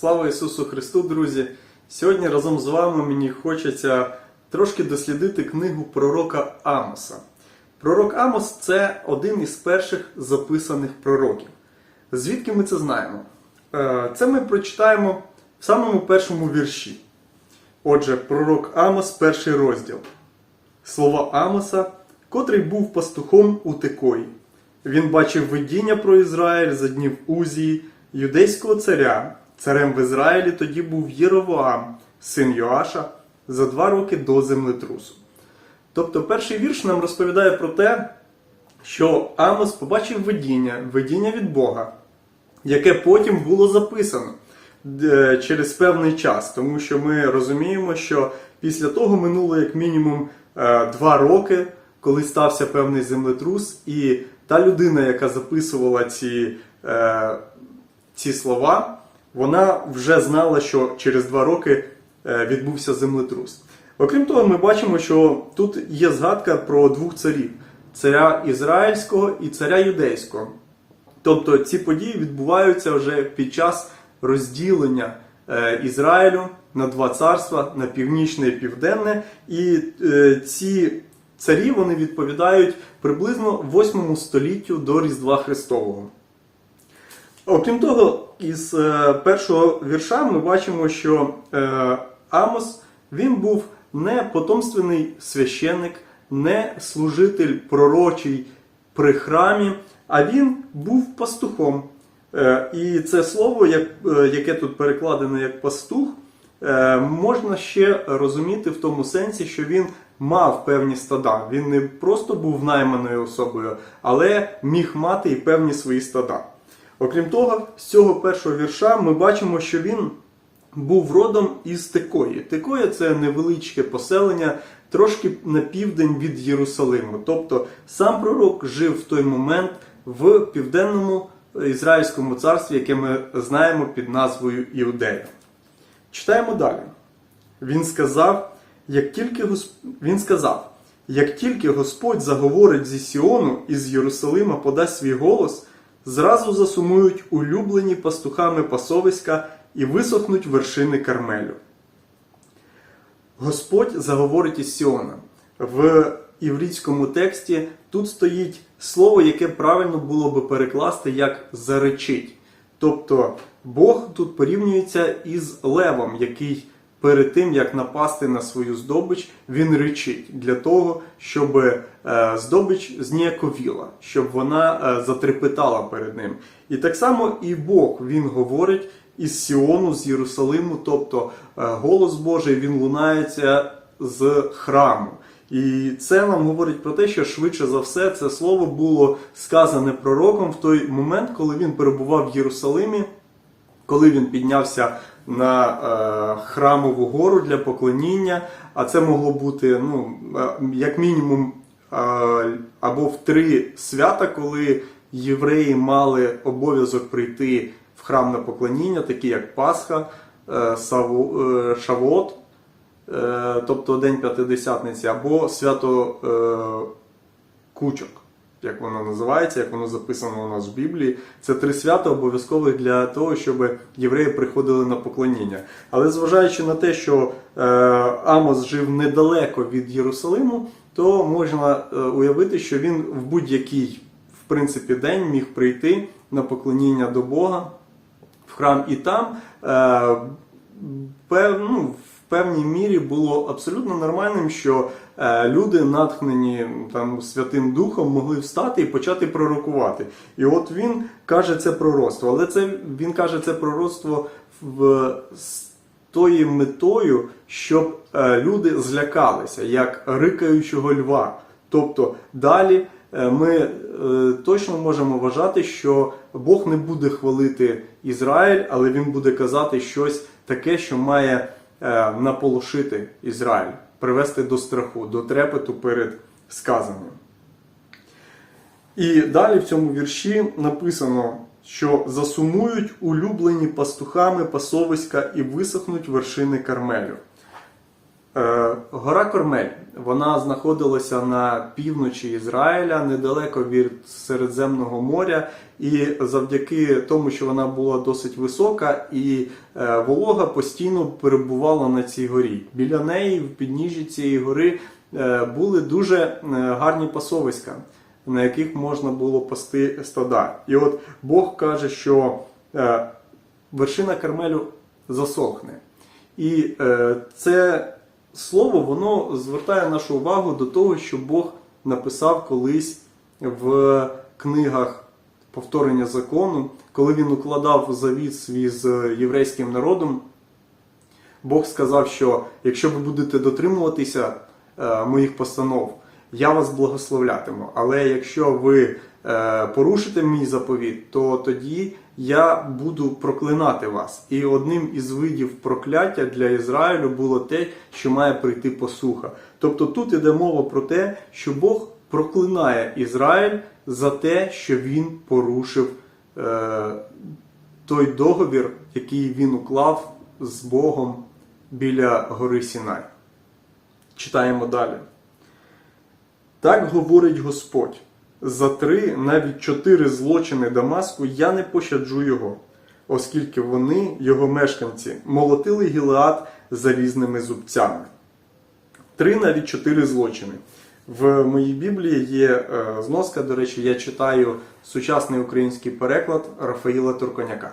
Слава Ісусу Христу, друзі! Сьогодні разом з вами мені хочеться трошки дослідити книгу пророка Амоса. Пророк Амос це один із перших записаних пророків. Звідки ми це знаємо? Е, Це ми прочитаємо в самому першому вірші. Отже, пророк Амос, перший розділ. Слова Амоса, котрий був пастухом у Текої. Він бачив видіння про Ізраїль за днів Узії, юдейського царя. Царем в Ізраїлі тоді був Єровоам, син Йоаша, за два роки до землетрусу. Тобто перший вірш нам розповідає про те, що Амос побачив видіння, видіння від Бога, яке потім було записано е, через певний час, тому що ми розуміємо, що після того минуло як мінімум е, два роки, коли стався певний землетрус, і та людина, яка записувала ці, е, ці слова, вона вже знала, що через два роки е, відбувся землетрус. Окрім того, ми бачимо, що тут є згадка про двох царів: царя Ізраїльського і царя юдейського. Тобто ці події відбуваються вже під час розділення е, Ізраїлю на два царства, на північне і південне. І е, ці царі вони відповідають приблизно 8 століттю до Різдва Христового. Окрім того, із е, першого вірша ми бачимо, що е, Амос він був не потомственний священник, не служитель пророчий при храмі, а він був пастухом. Е, і це слово, як, яке тут перекладено як пастух, можна ще розуміти в тому сенсі, що він мав певні стада. Він не просто був найманою особою, але міг мати і певні свої стада. Окрім того, з цього першого вірша ми бачимо, що він був родом із Текої. Текоя це невеличке поселення, трошки на південь від Єрусалиму. Тобто сам пророк жив в той момент в південному ізраїльському царстві, яке ми знаємо під назвою Іудея. Читаємо далі. Він сказав, як тільки Гос... він сказав, як тільки Господь заговорить зі Сіону і з Єрусалима подасть свій голос, зразу засумують улюблені пастухами пасовиська і висохнуть вершини Кармелю. Господь заговорить із Сіона. В іврітському тексті тут стоїть слово, яке правильно було би перекласти як заречить. Тобто Бог тут порівнюється із левом, який перед тим, як напасти на свою здобич, він речить для того, щоб е, здобич зніяковіла, щоб вона е, затрепетала перед ним. І так само і Бог він говорить із Сіону, з Єрусалиму, тобто е, голос Божий він лунається з храму. І це нам говорить про те, що швидше за все це слово було сказане пророком в той момент, коли він перебував в Єрусалимі, коли він піднявся на е, храмову гору для поклоніння. А це могло бути ну, е, як мінімум е, або в три свята, коли євреї мали обов'язок прийти в храм на поклоніння, такі як Пасха, Шавот. Тобто День П'ятидесятниці, або свято Кучок, як воно називається, як воно записано у нас в Біблії. Це три свята обов'язкових для того, щоб євреї приходили на поклоніння. Але зважаючи на те, що е, Амос жив недалеко від Єрусалиму, то можна е, уявити, що він в будь-який в принципі, день міг прийти на поклоніння до Бога в храм і там. Е, пев, ну, в певній мірі було абсолютно нормальним, що люди, натхнені там Святим Духом, могли встати і почати пророкувати. І от він каже це пророцтво, але це він каже це пророцтво в тою метою, щоб е, люди злякалися, як рикаючого льва. Тобто далі е, ми е, точно можемо вважати, що Бог не буде хвалити Ізраїль, але він буде казати щось таке, що має е, наполошити Ізраїль, привести до страху, до трепету перед сказаним. І далі в цьому вірші написано, що засумують улюблені пастухами пасовиська і висохнуть вершини Кармелю. Е, Гора Кормель вона знаходилася на півночі Ізраїля, недалеко від Середземного моря, і завдяки тому, що вона була досить висока, і е, волога постійно перебувала на цій горі. Біля неї, в підніжжі цієї гори, е, були дуже гарні пасовиська, на яких можна було пасти стада. І от Бог каже, що вершина Кармелю засохне. І це слово воно звертає нашу увагу до того, що Бог написав колись в книгах повторення закону, коли він укладав завіт свій з єврейським народом. Бог сказав, що якщо ви будете дотримуватися е, моїх постанов, я вас благословлятиму. Але якщо ви е, порушите мій заповіт, то тоді я буду проклинати вас. І одним із видів прокляття для Ізраїлю було те, що має прийти посуха. Тобто тут іде мова про те, що Бог проклинає Ізраїль за те, що він порушив е, той договір, який він уклав з Богом біля гори Сінай. Читаємо далі. Так говорить Господь. За три, навіть чотири злочини Дамаску я не пощаджу його, оскільки вони, його мешканці, молотили Гілеад залізними зубцями. Три, навіть чотири злочини. В моїй Біблії є е, зноска, до речі, я читаю сучасний український переклад Рафаїла Турконяка.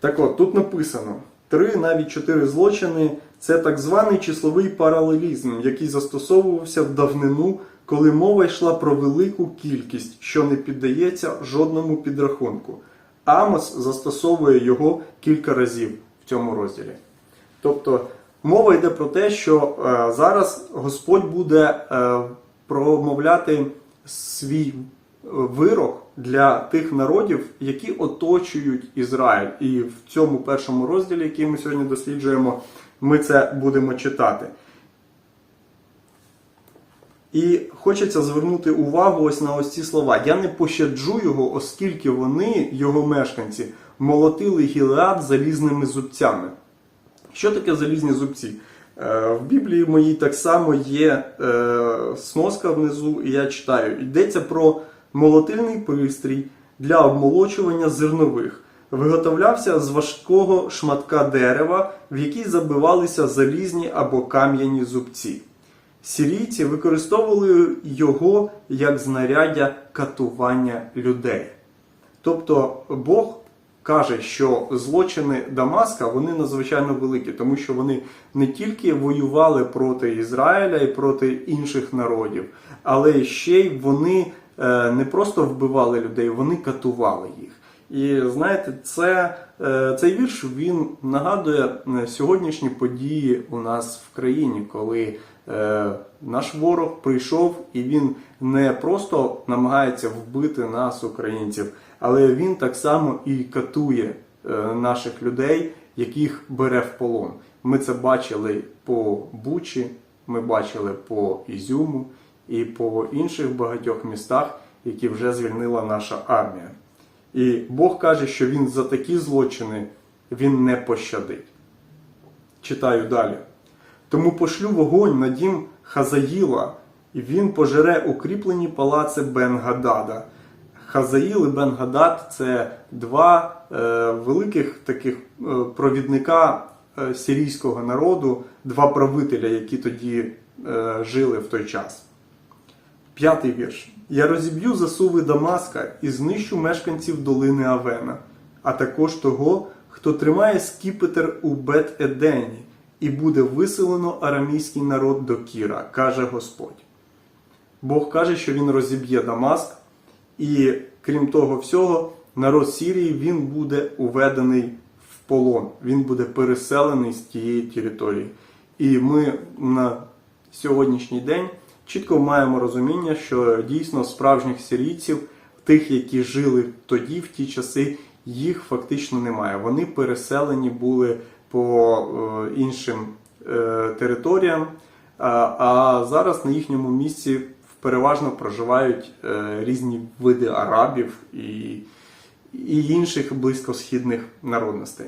Так от, тут написано: три, навіть чотири злочини це так званий числовий паралелізм, який застосовувався в давнину, коли мова йшла про велику кількість, що не піддається жодному підрахунку. Амос застосовує його кілька разів в цьому розділі. Тобто мова йде про те, що е, зараз Господь буде е, промовляти свій вирок для тих народів, які оточують Ізраїль. І в цьому першому розділі, який ми сьогодні досліджуємо, ми це будемо читати. І хочеться звернути увагу ось на ось ці слова. Я не пощаджу його, оскільки вони, його мешканці, молотили Гілеад залізними зубцями. Що таке залізні зубці? Е, В Біблії моїй так само є е, сноска внизу, і я читаю. Йдеться про молотильний пристрій для обмолочування зернових. Виготовлявся з важкого шматка дерева, в який забивалися залізні або кам'яні зубці. Сірійці використовували його як знаряддя катування людей. Тобто Бог каже, що злочини Дамаска вони надзвичайно великі, тому що вони не тільки воювали проти Ізраїля і проти інших народів, але ще й вони е, не просто вбивали людей, вони катували їх. І знаєте, це, е, цей вірш він нагадує е, сьогоднішні події у нас в країні, коли е, наш ворог прийшов і він не просто намагається вбити нас, українців, але він так само і катує е, наших людей, яких бере в полон. Ми це бачили по Бучі, ми бачили по Ізюму і по інших багатьох містах, які вже звільнила наша армія. І Бог каже, що він за такі злочини він не пощадить. Читаю далі. Тому пошлю вогонь на дім Хазаїла, і він пожере укріплені палаци Бен-Гадада. Хазаїл і Бен-Гадад це два е, великих таких е, провідника е, сирійського народу, два правителя, які тоді е, жили в той час. П'ятий вірш. Я розіб'ю засуви Дамаска і знищу мешканців долини Авена, а також того, хто тримає скіпетр у Бет-Едені, і буде виселено арамійський народ до Кіра, каже Господь. Бог каже, що він розіб'є Дамаск, і крім того всього, народ Сірії він буде уведений в полон, він буде переселений з тієї території. І ми на сьогоднішній день чітко маємо розуміння, що дійсно справжніх сирійців, тих, які жили тоді, в ті часи, їх фактично немає. Вони переселені були по е, іншим е, територіям, а, зараз на їхньому місці переважно проживають е, різні види арабів і, і інших близькосхідних народностей.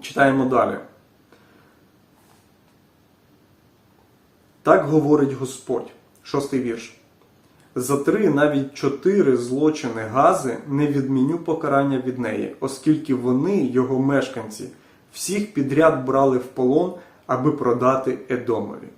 Читаємо далі. Так говорить Господь. Шостий вірш. За три, навіть чотири злочини Гази не відміню покарання від неї, оскільки вони, його мешканці, всіх підряд брали в полон, аби продати Едомові.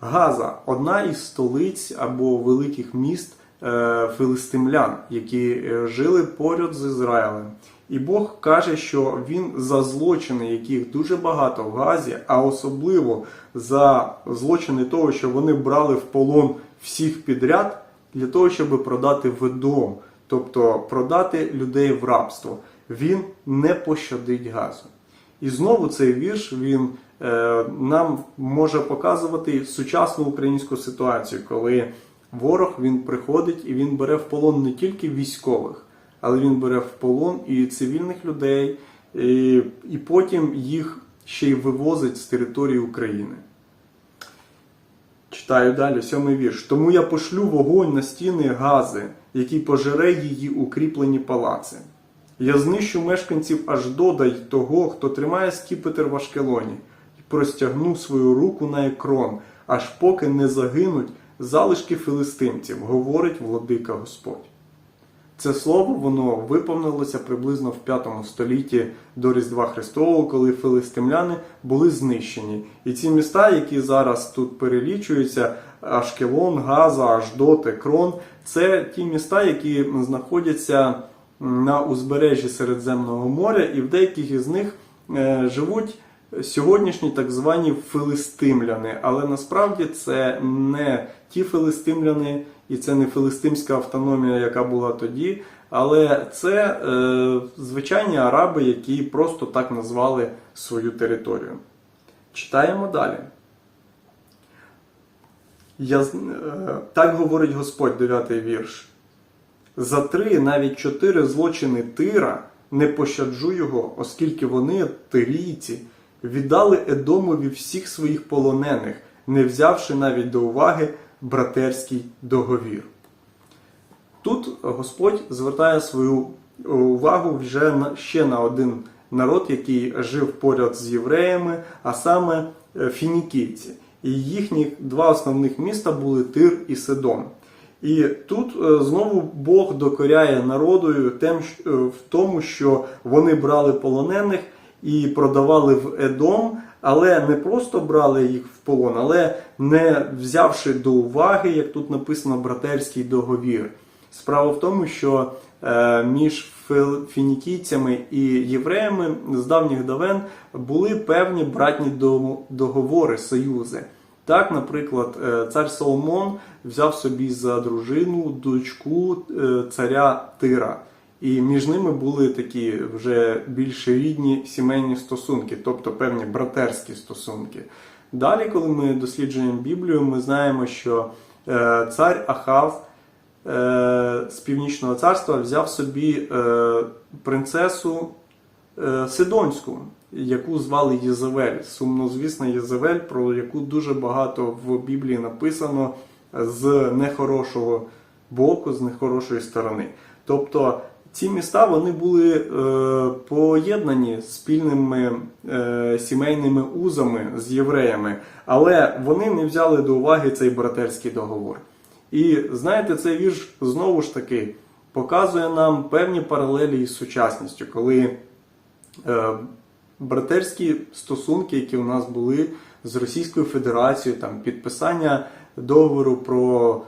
Газа одна із столиць або великих міст е, филистимлян, які е, жили поряд з Ізраїлем. І Бог каже, що він за злочини, яких дуже багато в Газі, а особливо за злочини того, що вони брали в полон всіх підряд, для того, щоб продати видом, тобто продати людей в рабство. Він не пощадить газу. І знову цей вірш він е, нам може показувати сучасну українську ситуацію, коли ворог він приходить і він бере в полон не тільки військових, але він бере в полон і цивільних людей, і, і потім їх ще й вивозить з території України. Читаю далі, сьомий вірш. Тому я пошлю вогонь на стіни Гази, який пожере її укріплені палаци. Я знищу мешканців аж додай того, хто тримає скіпетр в Ашкелоні, і простягну свою руку на екрон, аж поки не загинуть залишки филистимців, говорить владика Господь. Це слово воно виповнилося приблизно в 5 столітті до Різдва Христового, коли филистимляни були знищені. І ці міста, які зараз тут перелічуються, Ашкелон, Газа, Аждот, Екрон, це ті міста, які знаходяться на узбережжі Середземного моря, і в деяких із них е, живуть сьогоднішні так звані филистимляни. Але насправді це не ті филистимляни, і це не филистимська автономія, яка була тоді, але це е, звичайні араби, які просто так назвали свою територію. Читаємо далі. Я, е, так говорить Господь, 9 вірш. За три, навіть чотири злочини Тира не пощаджу його, оскільки вони, тирійці, віддали Едомові всіх своїх полонених, не взявши навіть до уваги братерський договір. Тут Господь звертає свою увагу вже ще на один народ, який жив поряд з євреями, а саме е, фінікійці. І їхні два основних міста були Тир і Сидон. І тут е, знову Бог докоряє народу е, в тому, що вони брали полонених і продавали в Едом, але не просто брали їх в полон, але не взявши до уваги, як тут написано, братерський договір. Справа в тому, що е, між фінікійцями і євреями з давніх давен були певні братні до- договори, союзи. Так, наприклад, е, цар Соломон взяв собі за дружину дочку е, царя Тира. І між ними були такі вже більш рідні сімейні стосунки, тобто певні братерські стосунки. Далі, коли ми досліджуємо Біблію, ми знаємо, що е, цар Ахав е, з північного царства взяв собі е, принцесу Сидонську, яку звали Єзавель. Сумнозвісна Єзавель, про яку дуже багато в Біблії написано з нехорошого боку, з нехорошої сторони. Тобто ці міста вони були е, поєднані спільними е, сімейними узами з євреями, але вони не взяли до уваги цей братерський договор. І знаєте, цей вірш знову ж таки показує нам певні паралелі із сучасністю, коли е, братерські стосунки, які у нас були з Російською Федерацією, там підписання договору про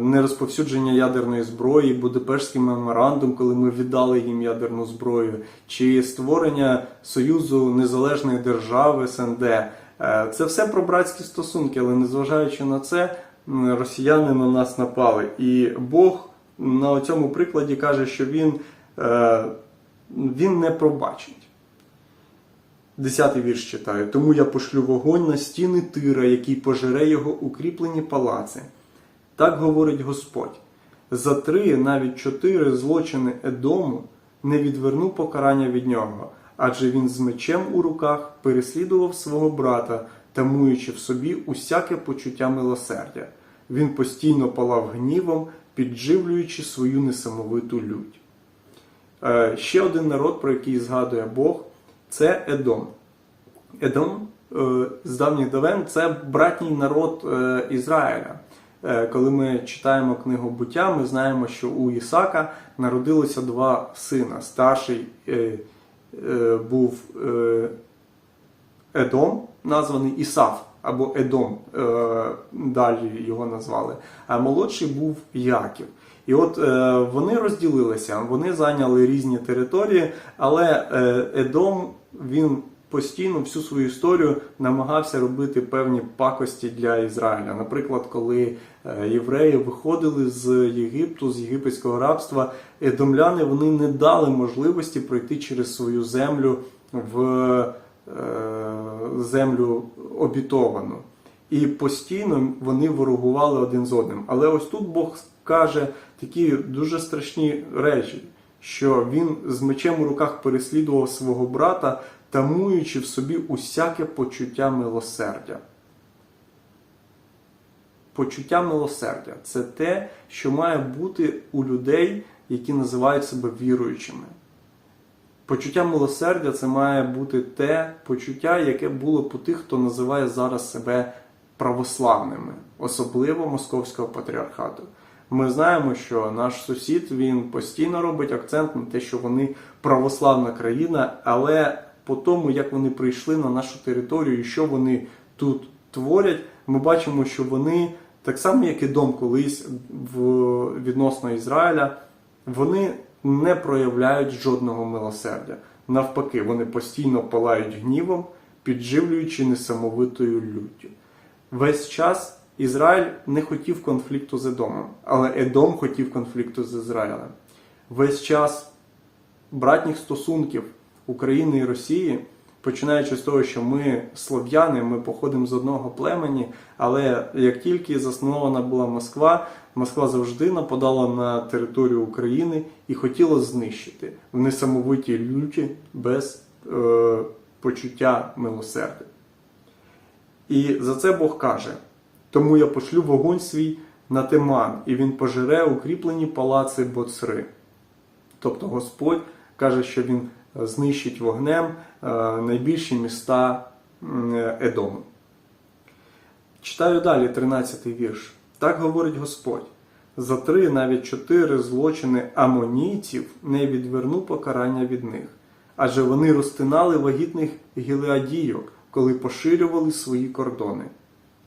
нерозповсюдження ядерної зброї, Будапештський меморандум, коли ми віддали їм ядерну зброю, чи створення Союзу Незалежної держави СНД. Е, Це все про братські стосунки, але незважаючи на це, росіяни на нас напали. І Бог на цьому прикладі каже, що він, е, він не пробачить. Десятий вірш читаю. Тому я пошлю вогонь на стіни тира, який пожере його укріплені палаци. Так говорить Господь. За три, навіть чотири злочини Едому не відверну покарання від нього, адже він з мечем у руках переслідував свого брата, тамуючи в собі усяке почуття милосердя. Він постійно палав гнівом, підживлюючи свою несамовиту лють. Е, Ще один народ, про який згадує Бог, це Едом. Едом е, з давніх давен це братній народ е, Ізраїля. Е, Коли ми читаємо книгу буття, ми знаємо, що у Ісака народилося два сина. Старший е, е, був Едом, названий Ісав або Едом, далі його назвали, а молодший був Яків. І от е, вони розділилися, вони зайняли різні території, але е, Едом він постійно всю свою історію намагався робити певні пакості для Ізраїля. Наприклад, коли євреї виходили з Єгипту, з єгипетського рабства, едомляни вони не дали можливості пройти через свою землю в е, землю обітовану. І постійно вони ворогували один з одним. Але ось тут Бог каже такі дуже страшні речі, що він з мечем у руках переслідував свого брата, тамуючи в собі усяке почуття милосердя. Почуття милосердя це те, що має бути у людей, які називають себе віруючими. Почуття милосердя це має бути те почуття, яке було по тих, хто називає зараз себе православними, особливо московського патріархату. Ми знаємо, що наш сусід він постійно робить акцент на те, що вони православна країна, але по тому, як вони прийшли на нашу територію і що вони тут творять, ми бачимо, що вони так само, як і дом колись в відносно Ізраїля, вони не проявляють жодного милосердя. Навпаки, вони постійно палають гнівом, підживлюючи несамовитою люттю. Весь час Ізраїль не хотів конфлікту з Едомом, але Едом хотів конфлікту з Ізраїлем. Весь час братніх стосунків України і Росії, починаючи з того, що ми слов'яни, ми походимо з одного племені, але як тільки заснована була Москва, Москва завжди нападала на територію України і хотіла знищити в несамовитій люті без е, почуття милосердя. І за це Бог каже: тому я пошлю вогонь свій на Теман, і він пожере укріплені палаци Боцри. Тобто Господь каже, що він знищить вогнем е, найбільші міста Едому. Читаю далі 13-й вірш. Так говорить Господь. За три, навіть чотири злочини амонійців не відверну покарання від них, адже вони розтинали вагітних гілеадійок, коли поширювали свої кордони.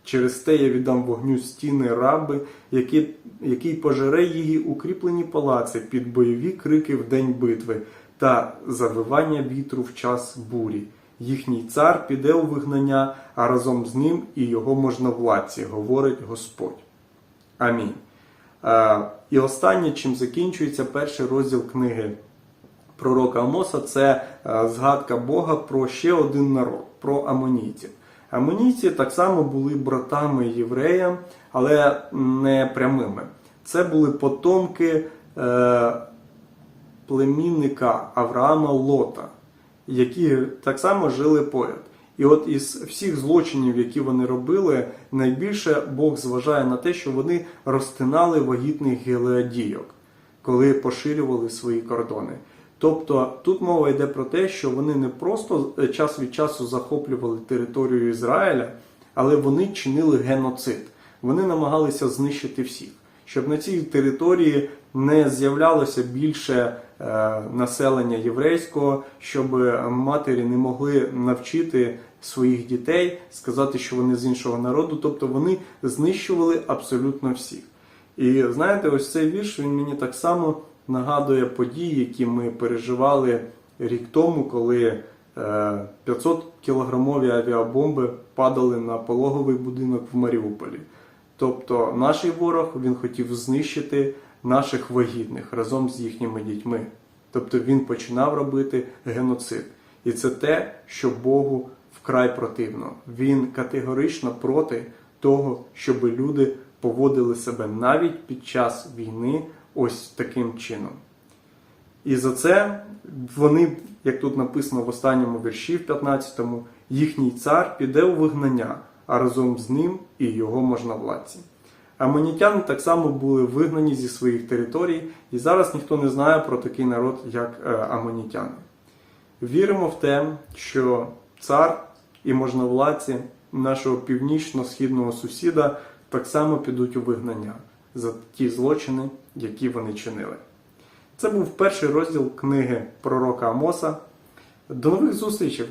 Через те я віддам вогню стіни раби, які, який пожере її укріплені палаци під бойові крики в день битви та завивання вітру в час бурі. Їхній цар піде у вигнання, а разом з ним і його можновладці, говорить Господь. Амінь. Е, І останнє, чим закінчується перший розділ книги пророка Амоса, це е, згадка Бога про ще один народ, про амонійців. Амонійці так само були братами євреям, але не прямими. Це були потомки е, племінника Авраама Лота, які так само жили поряд. І от із всіх злочинів, які вони робили, найбільше Бог зважає на те, що вони розтинали вагітних гелеодійок, коли поширювали свої кордони. Тобто тут мова йде про те, що вони не просто е, час від часу захоплювали територію Ізраїля, але вони чинили геноцид. Вони намагалися знищити всіх, щоб на цій території не з'являлося більше населення єврейського, щоб матері не могли навчити своїх дітей, сказати, що вони з іншого народу. Тобто вони знищували абсолютно всіх. І знаєте, ось цей вірш він мені так само нагадує події, які ми переживали рік тому, коли 500 кілограмові авіабомби падали на пологовий будинок в Маріуполі. Тобто наш ворог він хотів знищити наших вагітних разом з їхніми дітьми. Тобто він починав робити геноцид. І це те, що Богу вкрай противно. Він категорично проти того, щоб люди поводили себе навіть під час війни ось таким чином. І за це вони, як тут написано в останньому вірші, в 15-му, їхній цар піде у вигнання, а разом з ним і його можновладці. Амонітяни так само були вигнані зі своїх територій, і зараз ніхто не знає про такий народ, як е, амонітяни. Віримо в те, що цар і можновладці нашого північно-східного сусіда так само підуть у вигнання за ті злочини, які вони чинили. Це був перший розділ книги пророка Амоса. До нових зустрічей!